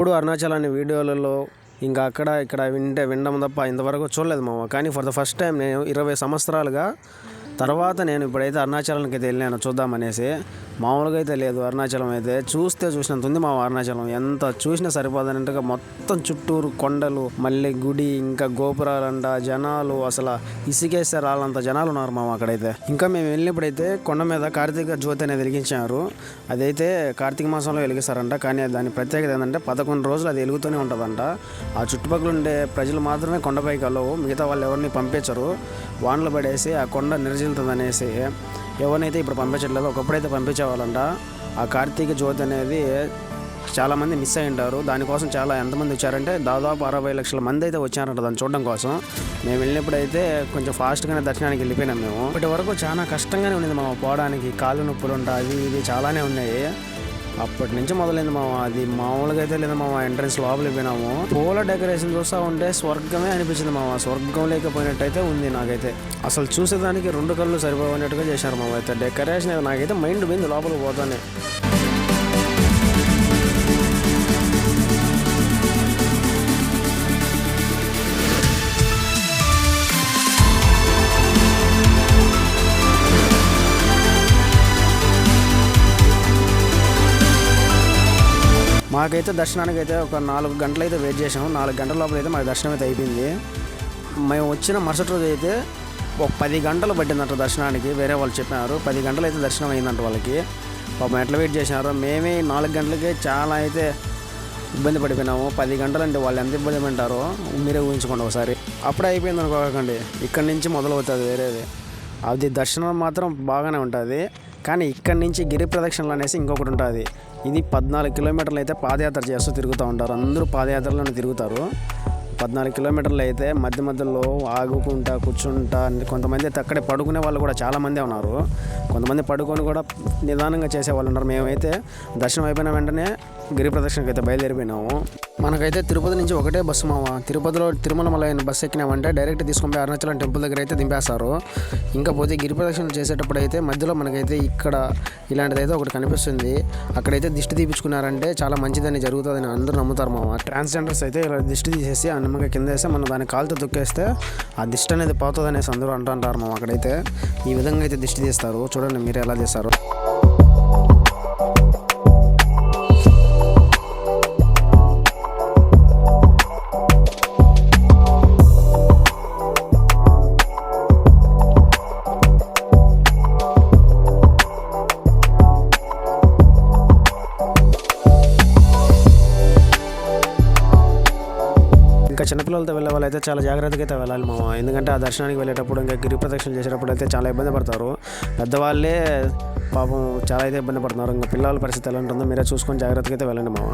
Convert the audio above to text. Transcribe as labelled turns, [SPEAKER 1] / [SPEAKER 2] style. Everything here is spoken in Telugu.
[SPEAKER 1] ఎప్పుడు అరుణాచలాన్ని వీడియోలలో ఇంకా అక్కడ ఇక్కడ వింటే వినడం తప్ప ఇంతవరకు చూడలేదు మామ. కానీ ఫర్ ద ఫస్ట్ టైం నేను ఇరవై సంవత్సరాలుగా తర్వాత నేను ఇప్పుడైతే అరుణాచలానికి అయితే వెళ్ళాను చూద్దామనేసి. మామూలుగా అయితే లేదు. అరుణాచలం అయితే చూస్తే చూసినంత ఉంది మా అరుణాచలం. ఎంత చూసినా సరిపోదనంటగా మొత్తం చుట్టూరు కొండలు మళ్ళీ గుడి ఇంకా గోపురాలంట జనాలు అసలు ఇసుకేస్తే రాళ్ళంత జనాలు ఉన్నారు మామ అక్కడైతే. ఇంకా మేము వెళ్ళినప్పుడైతే కొండ మీద కార్తీక జ్యోతి అనేది వెలిగించారు. అదైతే కార్తీక మాసంలో వెలిగిస్తారంట. కానీ దాని ప్రత్యేకత ఏంటంటే పదకొండు రోజులు అది వెలుగుతూనే ఉంటుందంట. ఆ చుట్టుపక్కల ఉండే ప్రజలు మాత్రమే కొండపైకి వెళ్ళవు. మిగతా వాళ్ళు ఎవరిని పంపించరు. వానలు పడేసి ఆ కొండ నిర్జిల్తుంది అనేసి ఎవరినైతే ఇప్పుడు పంపించట్లేదు ఒకప్పుడైతే పంపించేవాళ్ళంట. ఆ కార్తీక జ్యోతి అనేది చాలామంది మిస్ అయి ఉంటారు. దానికోసం చాలా ఎంతమంది వచ్చారంటే దాదాపు అరవై లక్షల మంది అయితే వచ్చారంట దాన్ని చూడడం కోసం. మేము వెళ్ళినప్పుడైతే కొంచెం ఫాస్ట్గానే దర్శనానికి వెళ్ళిపోయినాం మేము. ఇప్పటి వరకు చాలా కష్టంగానే ఉంది మనం పోవడానికి. కాళ్ళు నొప్పులు ఉంటాయి ఇవి చాలానే ఉన్నాయి. అప్పటి నుంచి మొదలైంది మామ. అది మామూలుగా అయితే లేదు మామ. ఎంట్రన్స్ లోపలికి పోయినాము. పూల డెకరేషన్ చూస్తూ ఉంటే స్వర్గమే అనిపించింది మామ. స్వర్గం లేకపోయినట్టయితే ఉంది నాకైతే. అసలు చూసేదానికి రెండు కళ్ళు సరిపోయినట్టుగా చేశారు మామ. అయితే డెకరేషన్ అయితే నాకైతే మైండ్ పోయింది లోపలికి పోతానే. మాకైతే దర్శనానికి అయితే ఒక నాలుగు గంటలు అయితే వెయిట్ చేసాము నాలుగు గంటల లోపల అయితే మాకు దర్శనం అయితే అయిపోయింది. మేము వచ్చిన మరుసటి రోజు అయితే ఒక పది గంటలు పట్టిందంట దర్శనానికి వేరే వాళ్ళు చెప్పినారు పది గంటలు అయితే దర్శనం అయిందంట వాళ్ళకి. పాపం ఎట్లా వెయిట్ చేసినారో మేమే నాలుగు గంటలకే చాలా అయితే ఇబ్బంది పడిపోయినాము. పది గంటలు అంటే వాళ్ళు ఎంత ఇబ్బంది పడ్డారో మీరే ఊహించుకోండి ఒకసారి. అప్పుడే అయిపోయింది అనుకోకండి ఇక్కడి నుంచి మొదలవుతుంది వేరేది. అది దర్శనం మాత్రం బాగానే ఉంటుంది. కానీ ఇక్కడి నుంచి గిరి ప్రదక్షిణలు అనేసి ఇంకొకటి ఉంటుంది. ఇది పద్నాలుగు కిలోమీటర్లు అయితే పాదయాత్ర చేస్తూ తిరుగుతూ ఉంటారు. అందరూ పాదయాత్రలోనే తిరుగుతారు. పద్నాలుగు కిలోమీటర్లు అయితే మధ్య మధ్యలో ఆగుకుంటా కూర్చుంటా కొంతమంది అయితే అక్కడే పడుకునే వాళ్ళు కూడా చాలామందే ఉన్నారు. కొంతమంది పడుకొని కూడా నిదానంగా చేసే వాళ్ళు ఉన్నారు. మేమైతే దర్శనం అయిపోయిన వెంటనే గిరి ప్రదక్షిణకి అయితే బయలుదేరిపోయినాము. మనకైతే తిరుపతి నుంచి ఒకటే బస్సు మామ. తిరుపతిలో తిరుమల మలైన బస్సు ఎక్కినామంటే డైరెక్ట్ తీసుకొని పోయి అరుణాచలం టెంపుల్ దగ్గర అయితే దింపేస్తారు ఇంకా పోతే గిరి ప్రదక్షిణ చేసేటప్పుడు అయితే మధ్యలో మనకైతే ఇక్కడ ఇలాంటిది అయితే ఒకటి కనిపిస్తుంది. అక్కడైతే దిష్టి తీపించుకున్నారంటే చాలా మంచిదని జరుగుతుందని అందరూ నమ్ముతారు మామ. ట్రాన్స్జెండర్స్ అయితే ఇలా దిష్టి తీసేసి ఆ నిమ్మకాయ కింద వేస్తే మనం దాని కాలుతో తొక్కేస్తే ఆ దిష్టి అనేది పోతుంది అనేసి అందరూ అంటుంటారు మామ అక్కడైతే. ఈ విధంగా అయితే దిష్టి తీస్తారు. చూడండి మీరు ఎలా చేస్తారు ఇంకా చిన్నపిల్లలతో వెళ్ళే వాళ్ళైతే చాలా జాగ్రత్తగా అయితే వెళ్ళాలి మామ. ఎందుకంటే ఆ దర్శనానికి వెళ్ళేటప్పుడు ఇంకా గిరి ప్రదక్షిణ చేసేటప్పుడు అయితే చాలా ఇబ్బంది పడతారు. పెద్దవాళ్ళే పాపం చాలా అయితే ఇబ్బంది పడుతున్నారు. ఇంకా పిల్లల పరిస్థితి ఎలా ఉంటుందో మీరే చూసుకొని జాగ్రత్తగా అయితే వెళ్ళండి మామ.